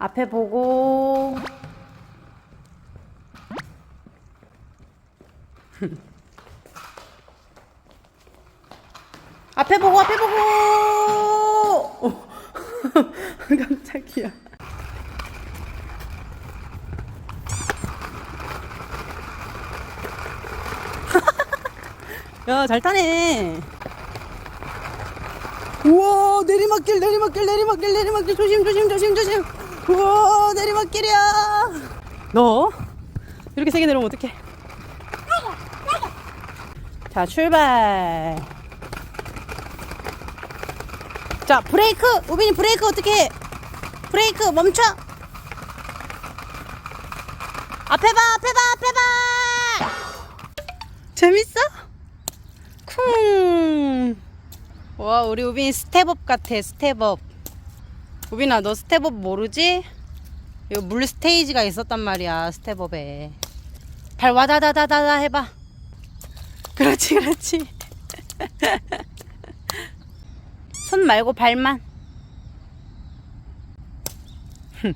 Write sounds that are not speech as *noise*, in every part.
앞에 보고. *laughs* 앞에 보고, 앞에 보고! 오, *laughs* 깜짝이야. *laughs* 야, 잘 타네. 우와, 내리막길, 내리막길, 내리막길, 내리막길. 조심, 조심, 조심, 조심. 우와, 내리막길이야. 너? 이렇게 세게 내려오면 어떡해? 자, 출발. 자, 브레이크! 우빈이 브레이크 어떻게 해? 브레이크 멈춰! 앞에 봐, 앞에 봐, 앞에 봐! 재밌어? 쿵! 와, 우리 우빈이 스텝업 같아, 스텝업. 우빈아, 너 스텝업 모르지? 이거 물 스테이지가 있었단 말이야, 스텝업에. 발 와다다다다다 해봐. *laughs* 그렇지, 그렇지. *laughs* 손 말고 발만. 흠.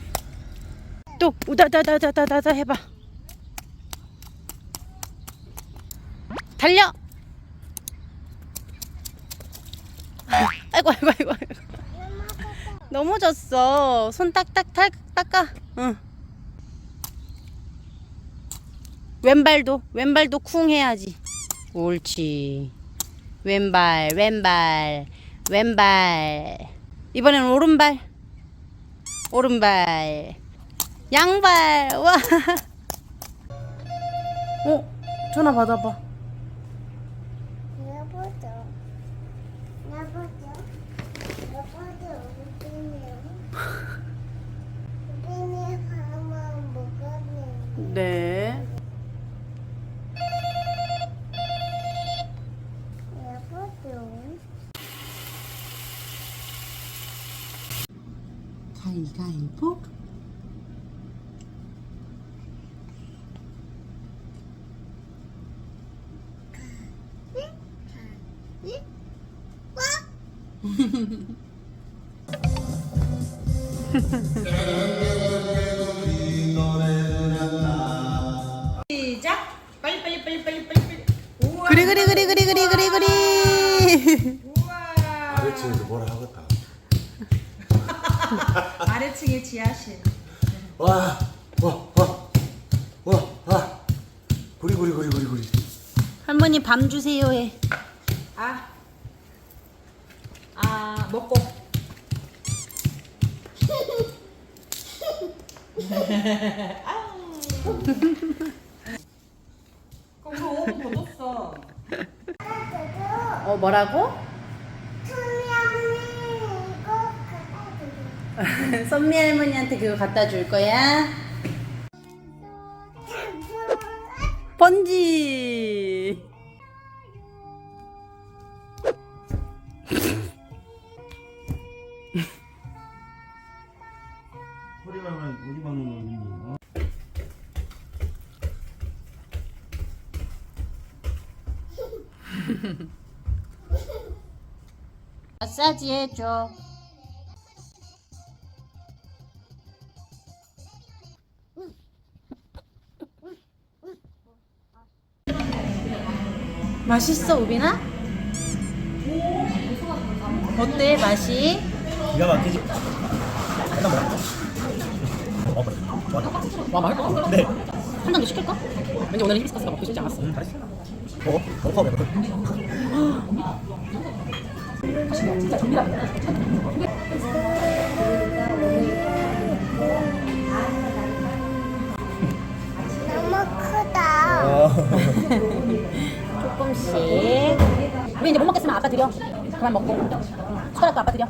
*laughs* 또 우다다다다다다 해봐. 달려. 아이고 아이고 아이고. 넘어졌어. 손 딱딱 딱 닦아. 응. 왼발도 왼발도 쿵 해야지. 옳지. 왼발 왼발 왼발. 이번엔 오른발. 오른발. 양발. 와. *laughs* 어? 전화 받아봐. 여보죠. 여보죠. 여보죠. 우빈이. 우빈이 밥은 네. 여보죠. 가위가위보. *laughs* 구리, 구리, 구리, 구리. 할머니 밤 주세요 해. 아. 아 먹고. 그럼 그 옷도 벗었어. 어 뭐라고? 투명이 이거 갖다 *laughs* 선미 할머니한테 그거 갖다 줄 거야? 번지. 우리. 마사지 해줘. 맛있어 우빈아? 어때 맛이? 기가 막히지? 하나 먹어. 어. 좋아. 와, 맛있다. 네. 한장더 시킬까? 왠지 오늘은 히비스커스가 먹기 쉽지 않았어. 음, 잘했어. 먹어. 먹어, 먹어. 너무 크다. *laughs* 어. 조금씩. 우리 이제 못 먹겠으면 아빠 드려. 그만 먹고. 숟가락도 아빠 드려.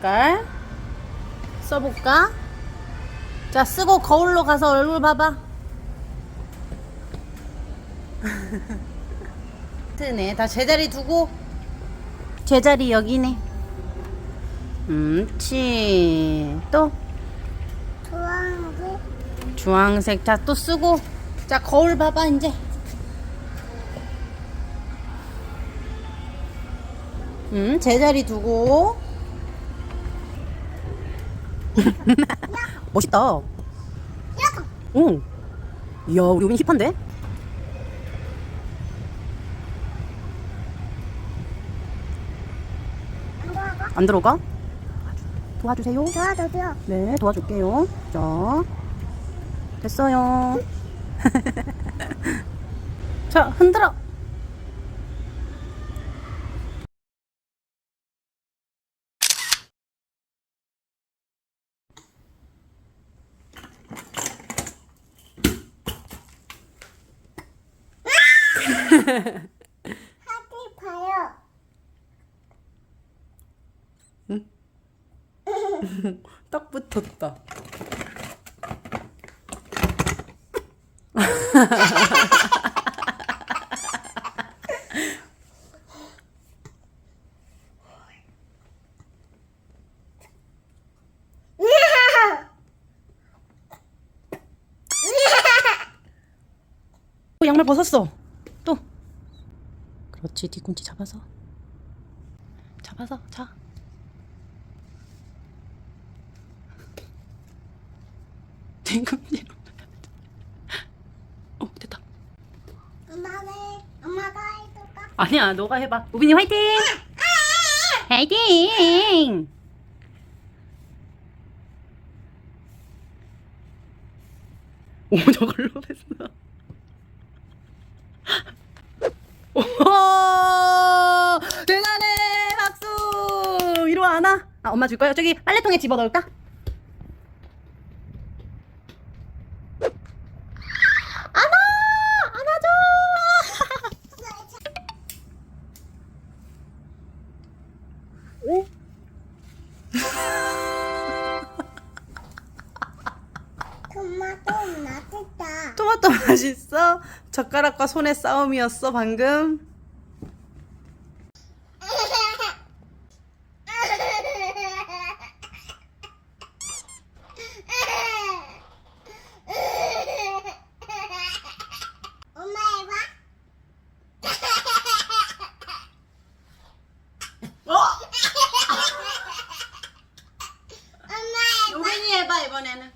깔 써볼까? 자 쓰고 거울로 가서 얼굴 봐봐. *laughs* 트네. 다 제자리 두고 제자리 여기네. 음 치 또 주황색. 주황색 자 또 쓰고 자 거울 봐봐 이제 음, 제자리 두고. *laughs* 멋있다. 응. 이야, 우리 우빈 힙한데? 안 들어가? 도와주세요. 도와줘요. 네, 도와줄게요. 자, 됐어요. *laughs* 자, 흔들어. 하지 봐요. *laughs* *laughs* 딱 붙었다. *laughs* 또 양말 벗었어. 또. 그렇지 뒤꿈치 잡아서. 잡아서 자. 뒤꿈치. 어 됐다. 엄마는 엄마가 해줄까? 아니야 너가 해봐. 우빈이 화이팅. 화이팅. 오 *laughs* 저걸로 했어. *laughs* 오 대단해 박수. 이리 와 안아. 아 엄마 줄 거야. 저기 빨래통에 집어 넣을까? 토마토 맛있다. 토마토 맛있어? 젓가락과 손의 싸움이었어 방금? 엄마 해봐. 엄마 해봐. 우빈이 해봐 이번에는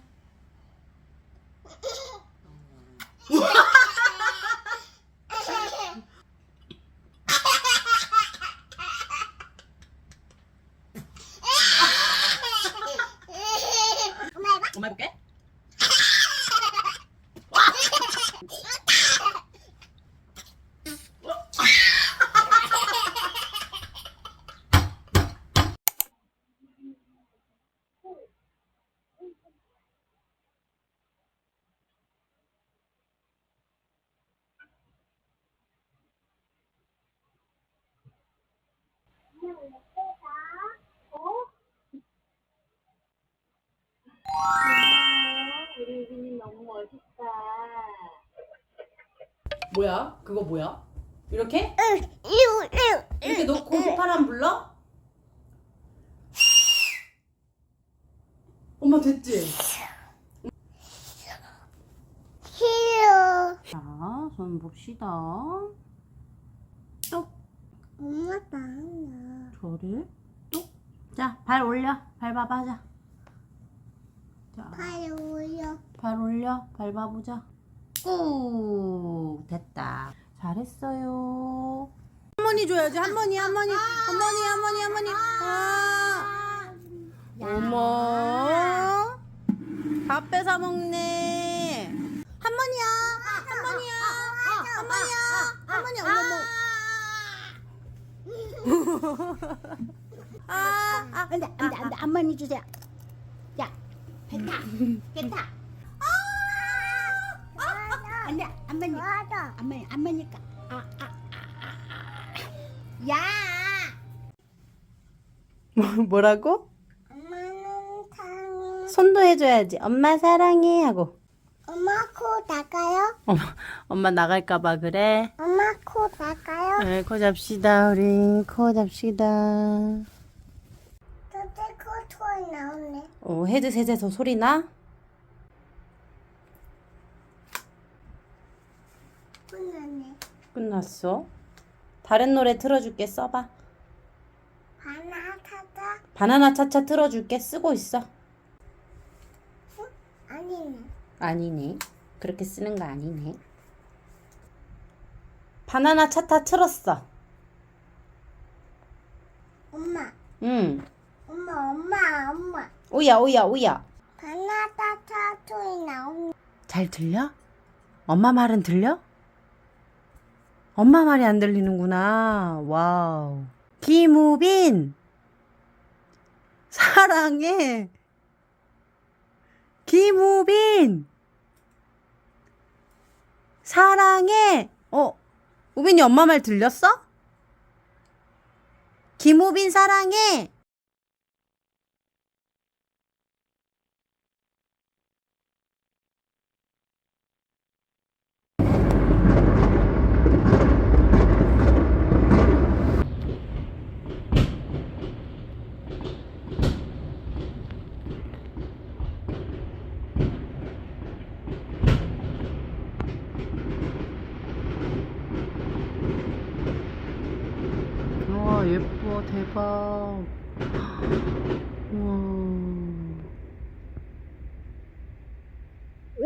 엄마 해볼게 뭐야? 그거 뭐야? 이렇게? 이렇게 놓고 휘파람 불러? 엄마 됐지? 이유. 자, 손 봅시다. 또 엄마 나나. 저를 또. 자, 발 올려. 발 봐봐, 자. 자, 팔 올려. 발 올려. 발 봐보자. 꾹. 됐다. 잘했어요. 할머니 줘야지. 할머니, 할머니. 할머니, 할머니, 할머니. 아. 어머. 다 뺏어 먹네. 할머니야. 할머니야. 할머니야. 할머니, 어머머. *laughs* 아, 아, 안돼 안돼 안돼 엄마니 주세요. 야 뱉다 *laughs* 뱉다. 안돼 엄마니 엄마니 엄마니까. 야. 뭐라고? 엄마는 사랑해. 손도 해줘야지. 엄마 사랑해 하고. 엄마 코 닦아요? 엄마, 엄마 나갈까봐 그래. 엄마 코 닦아요? 네, 코 잡시다 우리 코 잡시다. 저때 코 소리 나오네. 어, 헤드 셋에서 소리 나? 끝났어. 다른 노래 틀어줄게 써봐. 바나나 차차 틀어줄게. 쓰고 있어. 아니네. 아니네. 그렇게 쓰는 거 아니네. 바나나 차타 틀었어. 엄마, 응. 엄마, 엄마, 엄마. 오야, 오야, 오야. 바나나 타투이 나온. 잘 들려? 엄마 말은 들려? 엄마 말이 안 들리는구나. 와우. 김우빈. 사랑해. 김우빈. 사랑해. 어, 우빈이 엄마 말 들렸어? 김우빈 사랑해. 대박. *gasps* 우와.